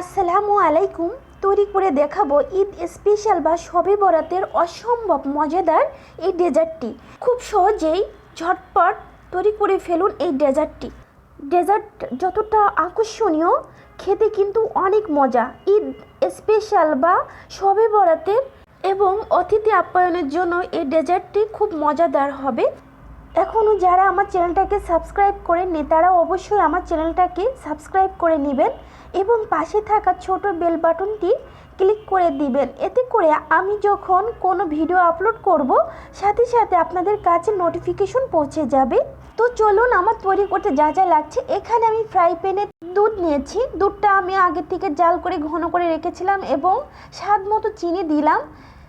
আসসালামু আলাইকুম। তৈরি করে দেখাবো ঈদ স্পেশাল বা সবে বরাতের অসম্ভব মজাদার এই ডেজার্টটি। খুব সহজেই ঝটপট তৈরি করে ফেলুন এই ডেজার্টটি। ডেজার্ট যতটা আকর্ষণীয়, খেতে কিন্তু অনেক মজা। ঈদ স্পেশাল বা সবে বরাতের এবং অতিথি আপ্যায়নের জন্য এই ডেজার্টটি খুব মজাদার হবে। এখনও যারা আমার চ্যানেলটাকে সাবস্ক্রাইব করেননি তারা অবশ্যই আমার চ্যানেলটাকে সাবস্ক্রাইব করে নেবেন এবং পাশে থাকা ছোট বেল বাটনটি ক্লিক করে দিবেন। এতে করে আমি যখন কোনো ভিডিও আপলোড করব, সাথে সাথে আপনাদের কাছে নোটিফিকেশন পৌঁছে যাবে। তো চলুন আমার তৈরি করতে যা যা লাগছে, এখানে আমি ফ্রাই প্যানে দুধ নিয়েছি। দুধটা আমি আগে থেকে জাল করে ঘন করে রেখেছিলাম এবং স্বাদ মতো চিনি দিলাম।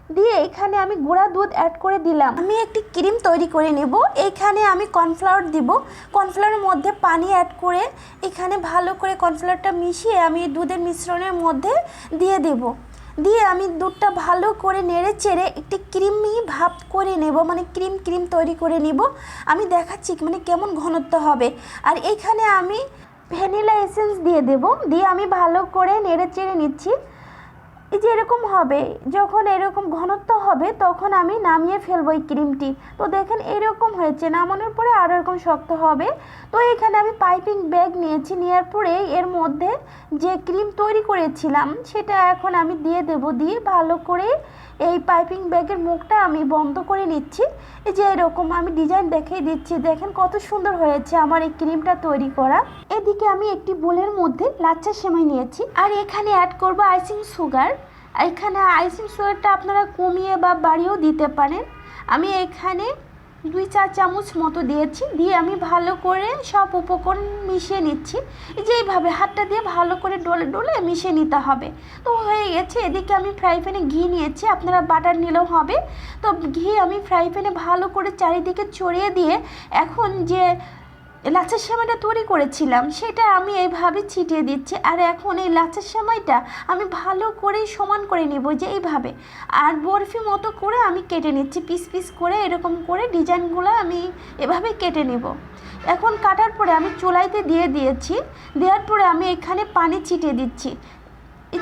দিয়ে এখানে আমি গুঁড়া দুধ অ্যাড করে দিলাম। আমি একটি ক্রিম তৈরি করে নেব। এখানে আমি কর্নফ্লাওয়ার দিব। কর্নফ্লাওয়ারের মধ্যে পানি অ্যাড করে এখানে ভালো করে কর্নফ্লাওয়ারটা মিশিয়ে আমি দুধের মিশ্রণের মধ্যে দিয়ে দেব। দিয়ে আমি দুধটা ভালো করে নেড়ে চেড়ে একটি ক্রিমি ভাব করে নেব মানে ক্রিম ক্রিম তৈরি করে নিব। আমি দেখাচ্ছি মানে কেমন ঘনত্ব হবে। আর এখানে আমি ভ্যানিলা এসেন্স দিয়ে দেব। দিয়ে আমি ভালো করে নেড়ে চেড়ে নিচ্ছি। এই যে এরকম হবে, যখন এরকম ঘনত্ব হবে, তখন আমি নামিয়ে ফেলব এই ক্রিমটি। তো দেখেন, এরকম হয়েছে, নামানোর পরে আরও এরকম শক্ত হবে। তো এখানে আমি পাইপিং ব্যাগ নিয়েছি নেওয়ার পরে এর মধ্যে যে ক্রিম তৈরি করেছিলাম, সেটা এখন আমি দিয়ে দেব, দিয়ে ভালো করে এই পাইপিং ব্যাগের মুখটা আমি বন্ধ করে নিচ্ছি। এই যে এরকম আমি ডিজাইন দেখিয়ে দিচ্ছি, দেখেন কত সুন্দর হয়েছে আমার এই ক্রিমটা তৈরি করা। এদিকে আমি একটি বোলের মধ্যে লাচ্চা সেমাই নিয়েছি, আর এখানে অ্যাড করব আইসিং সুগার এখানে আইসিং সুগারটা আপনারা কমিয়ে বা বাড়িয়েও দিতে পারেন। আমি এখানে দুই চা চামচ মতো দিয়েছি। দিয়ে আমি ভালো করে সব উপকরণ মিশিয়ে নিচ্ছি। এই যে এইভাবে হাতটা দিয়ে ভালো করে ডলে ডলে মিশিয়ে নিতে হবে। তো হয়ে গেছে। এদিকে আমি ফ্রাই প্যানে ঘি নিয়েছি। আপনারা বাটার নিলেও হবে। তো ঘি আমি ফ্রাই প্যানে ভালো করে চারিদিকে ছড়িয়ে দিয়ে এখন যে লাচ্ছার সেমাইটা তৈরি করেছিলাম, সেটা আমি এইভাবে ছিটিয়ে দিচ্ছি। আর এখন এই লাচ্ছার সেমাইটা আমি ভালো করে সমান করে নেব যে এইভাবে। আর বরফি মতো করে আমি কেটে নিচ্ছি, পিস পিস করে এরকম করে ডিজাইনগুলো আমি এভাবে কেটে নেব। এখন কাটার পরে আমি চুলাইতে দিয়ে দিয়েছি, দেওয়ার পরে আমি এখানে পানি ছিটিয়ে দিচ্ছি।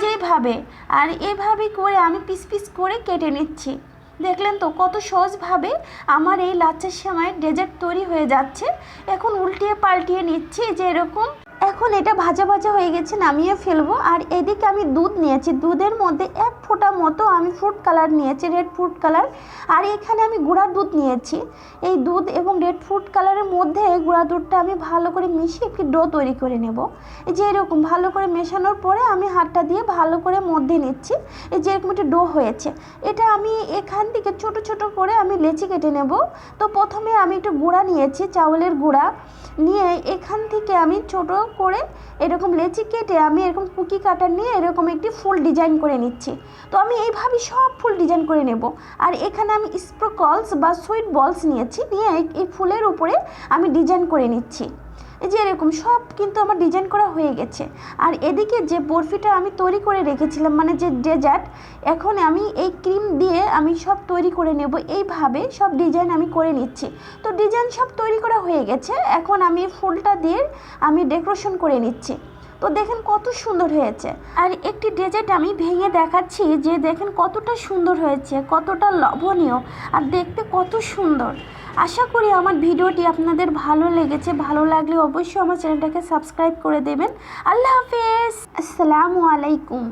যেভাবে আর এভাবে করে আমি পিস পিস করে কেটে নিচ্ছি। দেখলেন তো, কত সহজভাবে আমার এই লাচ্চার সময় ডেজার্ট তৈরি হয়ে যাচ্ছে। এখন উল্টিয়ে পাল্টিয়ে নিচ্ছি যে এরকম এখন এটা ভাজা ভাজা হয়ে গেছে, নামিয়ে ফেলব। আর এদিকে আমি দুধ নিয়েছি। দুধের মধ্যে এক ফোঁটা মতো আমি ফ্রুট কালার নিয়েছি রেড ফ্রুট কালার আর এখানে আমি গুঁড়া দুধ নিয়েছি। এই দুধ এবং রেড ফ্রুট কালারের মধ্যে গুঁড়া দুধটা আমি ভালো করে মিশিয়ে একটি ডো তৈরি করে নেব। এই যে এরকম ভালো করে মেশানোর পরে আমি হাতটা দিয়ে ভালো করে মধ্যে নিচ্ছি। এই যে এরকম একটি ডো হয়েছে। এটা আমি এখান থেকে ছোট ছোট করে আমি লেচি কেটে নেব। তো প্রথমে আমি একটু গুঁড়া নিয়েছি, চাউলের গুঁড়া। নিয়ে এখান থেকে আমি ছোট করে এরকম লেচি কেটে আমি এরকম কুকি কাটার নিয়ে এরকম একটি ফুল ডিজাইন করে নিচ্ছি। তো আমি এইভাবে সব ফুল ডিজাইন করে নেব। আর এখানে আমি স্প্রকলস বা সুইট বলস নিয়েছি, নিয়ে এই ফুলের উপরে আমি ডিজাইন করে নিচ্ছি। যে এরকম সব কিন্তু আমার ডিজাইন করা হয়ে গেছে। আর এদিকে যে বরফিটা আমি তৈরি করে রেখেছিলাম মানে যে ডেজার্ট এখন আমি এই ক্রিম দিয়ে আমি সব তৈরি করে নেব। এইভাবে সব ডিজাইন আমি করে নিচ্ছি। তো ডিজাইন সব তৈরি করা হয়ে গেছে, এখন আমি ফুলটা দিয়ে আমি ডেকোরেশন করে নিচ্ছি। তো দেখেন কত সুন্দর হয়েছে। আর একটি ডেজার্ট আমি ভেঙে দেখাচ্ছি যে দেখেন কতটা সুন্দর হয়েছে, কতটা লবণীয় আর দেখতে কত সুন্দর। আশা করি আমার ভিডিওটি আপনাদের ভালো লেগেছে। ভালো লাগলে অবশ্যই আমার চ্যানেলটাকে সাবস্ক্রাইব করে দেবেন। আল্লাহ হাফেজ। আসসালামু আলাইকুম।